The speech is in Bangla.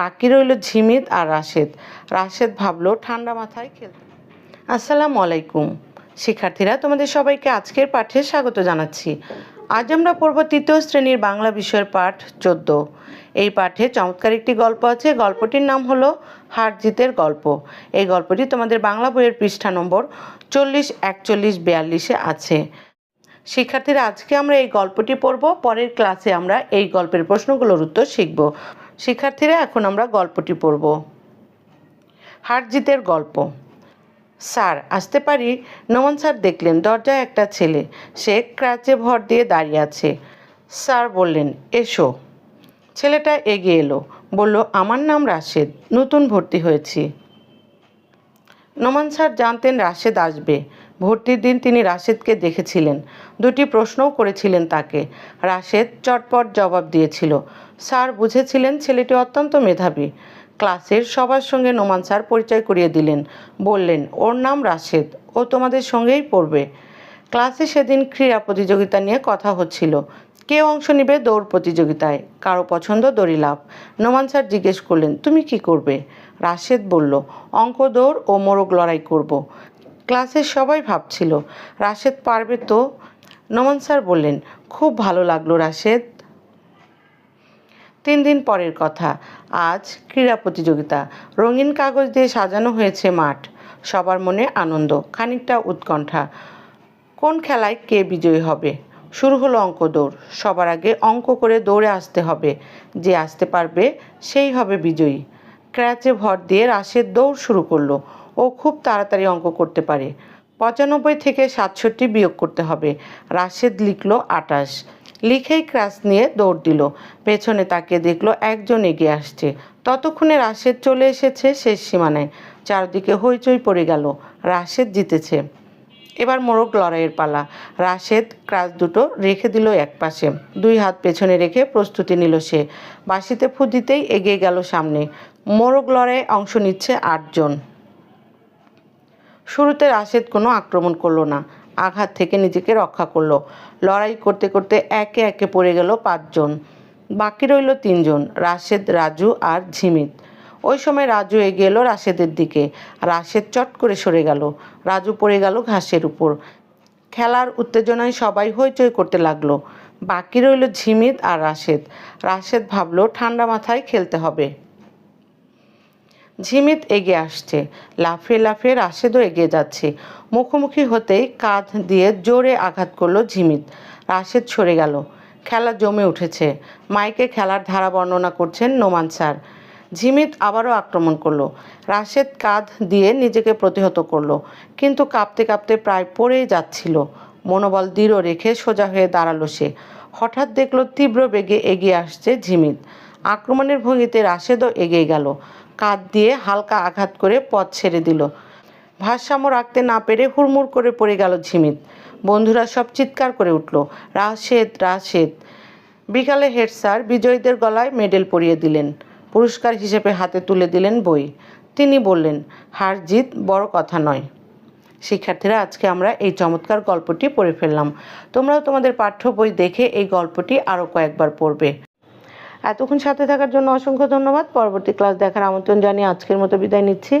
বাকি রইল ঝিমিত আর রাশেদ। রাশেদ ভাবলো, ঠান্ডা মাথায় খেলতে। আসসালামু আলাইকুম। শিক্ষার্থীরা, তোমাদের সবাইকে আজকের পাঠে স্বাগত জানাচ্ছি। আজ আমরা পড়ব তৃতীয় শ্রেণির বাংলা বিষয়ের পাঠ চোদ্দ। এই পাঠে চমৎকার একটি গল্প আছে। গল্পটির নাম হলো হার জিতের গল্প। এই গল্পটি তোমাদের বাংলা বইয়ের পৃষ্ঠা নম্বর চল্লিশ, একচল্লিশ, বিয়াল্লিশে আছে। শিক্ষার্থীরা, আজকে আমরা এই গল্পটি পড়ব। পরের ক্লাসে আমরা এই গল্পের প্রশ্নগুলোর উত্তর শিখব। শিক্ষার্থীরা, এখন আমরা গল্পটি পড়ব। হারজিতের গল্প। স্যার, আসতে পারি? নমন স্যার দেখলেন, দরজায় একটা ছেলে। সে ক্রাচে ভর দিয়ে দাঁড়িয়ে আছে। স্যার বললেন, এসো। ছেলেটা এগিয়ে এলো, বলল, আমার নাম রাশেদ, নতুন ভর্তি হয়েছি। নোমান স্যার জানতেন রাশেদ আসবে। ভর্তির দিন তিনি রাশেদকে দেখেছিলেন। দুটি প্রশ্নও করেছিলেন তাকে। রাশেদ চটপট জবাব দিয়েছিল। স্যার বুঝেছিলেন ছেলেটি অত্যন্ত মেধাবী। ক্লাসের সবার সঙ্গে নোমান স্যার পরিচয় করিয়ে দিলেন। বললেন, ওর নাম রাশেদ। ও তোমাদের সঙ্গেই পড়বে। ক্লাসে সেদিন ক্রীড়া প্রতিযোগিতা নিয়ে কথা হচ্ছিল। কে অংশ নেবে দৌড় প্রতিযোগিতায়, কারও পছন্দ দড়ি লাভ নোমান স্যার জিজ্ঞেস করলেন, তুমি কি করবে? রাশেদ বলল, অঙ্ক, দৌড় ও মোরগ লড়াই করব। ক্লাসের সবাই ভাবছিল, রাশেদ পারবে তো? নোমান স্যার বললেন, খুব ভালো লাগল রাশেদ। তিন দিন পরের কথা, আজ ক্রীড়া প্রতিযোগিতা, রঙিন কাগজ দিয়ে সাজানো হয়েছে মাঠ, সবার মনে আনন্দ, খানিকটা উৎকণ্ঠা। কোন খেলায় কে বিজয়ী হবে? শুরু হলো অঙ্ক দৌড়। সবার আগে অঙ্ক করে দৌড়ে আসতে হবে। যে আসতে পারবে, সেই হবে বিজয়ী। ক্র্যাচে ভর দিয়ে রাশের দৌড় শুরু করল। ও খুব তাড়াতাড়ি অঙ্ক করতে পারে। পঁচানব্বই থেকে সাতষট্টি বিয়োগ করতে হবে। রাশেদ লিখলো আটাশ। লিখেই ক্রাশ নিয়ে দৌড় দিল। পেছনে তাকে দেখল একজন এগিয়ে আসছে। ততক্ষণে রাশেদ চলে এসেছে শেষ সীমানায়। চারদিকে হইচই পড়ে গেল। রাশেদ জিতেছে। এবার মোরগ লড়াইয়ের পালা। রাশেদ ক্রাস দুটো রেখে দিল এক পাশে। দুই হাত পেছনে রেখে প্রস্তুতি নিল সে। বাঁশিতে ফু দিতেই এগিয়ে গেল সামনে। মোরগ লড়াইয়ে অংশ নিচ্ছে আটজন শুরুতে রাশেদ কোনো আক্রমণ করল না। আঘাত থেকে নিজেকে রক্ষা করল। লড়াই করতে করতে একে একে পড়ে গেল পাঁচজন বাকি রইল তিনজন, রাশেদ, রাজু আর ঝিমিত। ওই সময় রাজু এগিয়ে এলো রাশেদের দিকে। রাশেদ চট করে সরে গেল। রাজু পড়ে গেল ঘাসের উপর। খেলার উত্তেজনায় সবাই হইচই করতে লাগল। বাকি রইল ঝিমিত আর রাশেদ। রাশেদ ভাবলো, ঠান্ডা মাথায় খেলতে হবে। ঝিমিত এগিয়ে আসছে। লাফিয়ে লাফিয়ে রাশেদও এগিয়ে যাচ্ছে। মুখোমুখি হতেই কাঁধ দিয়ে জোরে আঘাত করল ঝিমিত। রাশেদ সরে গেল। খেলা জমে উঠেছে। মাইকে খেলার ধারা বর্ণনা করছেন নোমান স্যার। ঝিমিত আবারও আক্রমণ করল। রাশেদ কাঁধ দিয়ে নিজেকে প্রতিহত করল, কিন্তু কাঁপতে কাঁপতে প্রায় পড়েই যাচ্ছিল। মনোবল দৃঢ় রেখে সোজা হয়ে দাঁড়াল সে। হঠাৎ দেখল তীব্র বেগে এগিয়ে আসছে ঝিমিত। আক্রমণের ভঙ্গিতে রাশেদও এগিয়ে গেল। কাঁধ দিয়ে হালকা আঘাত করে পথ ছেড়ে দিল। ভারসাম্য রাখতে না পেরে হুড়মুড় করে পড়ে গেল ঝিমিত। বন্ধুরা সব চিৎকার করে উঠল, রাশেদ রাশেদ। বিকালে হেড স্যার বিজয়ীদের গলায় মেডেল পরিয়ে দিলেন। পুরস্কার হিসেবে হাতে তুলে দিলেন বই। তিনি বললেন, হার জিত বড় কথা নয়। শিক্ষার্থীরা, আজকে আমরা এই চমৎকার গল্পটি পড়ে ফেললাম। তোমরাও তোমাদের পাঠ্য বই দেখে এই গল্পটি আরও কয়েকবার পড়বে। এতক্ষণ সাথে থাকার জন্য অসংখ্য ধন্যবাদ। পরবর্তী ক্লাস দেখার আমন্ত্রণ জানিয়ে আজকের মতো বিদায় নিচ্ছি।